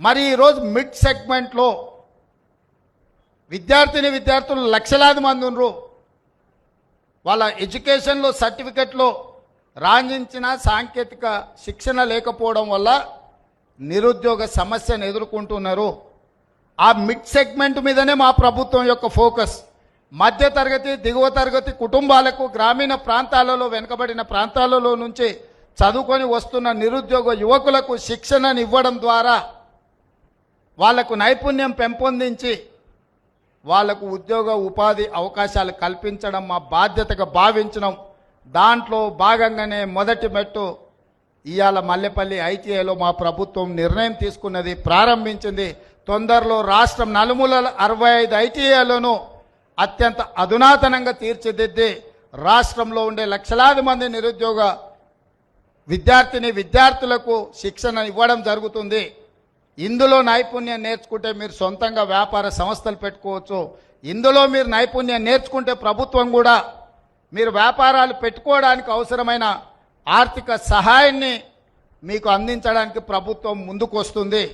మరి ఈరోజు మిడ్ సెగ్మెంట్లో విద్యార్థిని విద్యార్థులు లక్షలాది మంది ఉన్నారు. వాళ్ళ ఎడ్యుకేషన్లో సర్టిఫికెట్లో రాణించిన సాంకేతిక శిక్షణ లేకపోవడం వల్ల నిరుద్యోగ సమస్యను ఎదుర్కొంటున్నారు. ఆ మిడ్ సెగ్మెంట్ మీదనే మా ప్రభుత్వం యొక్క ఫోకస్. మధ్య తరగతి దిగువ తరగతి కుటుంబాలకు గ్రామీణ ప్రాంతాలలో వెనుకబడిన ప్రాంతాలలో నుంచి చదువుకొని వస్తున్న నిరుద్యోగ యువకులకు శిక్షణను ఇవ్వడం ద్వారా వాళ్ళకు నైపుణ్యం పెంపొందించి వాళ్ళకు ఉద్యోగ ఉపాధి అవకాశాలు కల్పించడం మా బాధ్యతగా భావించడం దాంట్లో భాగంగానే మొదటి మెట్టు ఇవాళ మల్లెపల్లి ఐటీఐలో మా ప్రభుత్వం నిర్ణయం తీసుకున్నది ప్రారంభించింది. తొందరలో రాష్ట్రం నలుమూలల అరవై ఐదు ఐటీఐలను అత్యంత అధునాతనంగా తీర్చిదిద్ది రాష్ట్రంలో ఉండే లక్షలాది మంది నిరుద్యోగ విద్యార్థిని విద్యార్థులకు శిక్షణ ఇవ్వడం జరుగుతుంది. ఇందులో నైపుణ్యం నేర్చుకుంటే మీరు సొంతంగా వ్యాపార సంస్థలు పెట్టుకోవచ్చు. ఇందులో మీరు నైపుణ్యం నేర్చుకుంటే ప్రభుత్వం కూడా మీరు వ్యాపారాలు పెట్టుకోవడానికి అవసరమైన ఆర్థిక సహాయాన్ని మీకు అందించడానికి ప్రభుత్వం ముందుకు వస్తుంది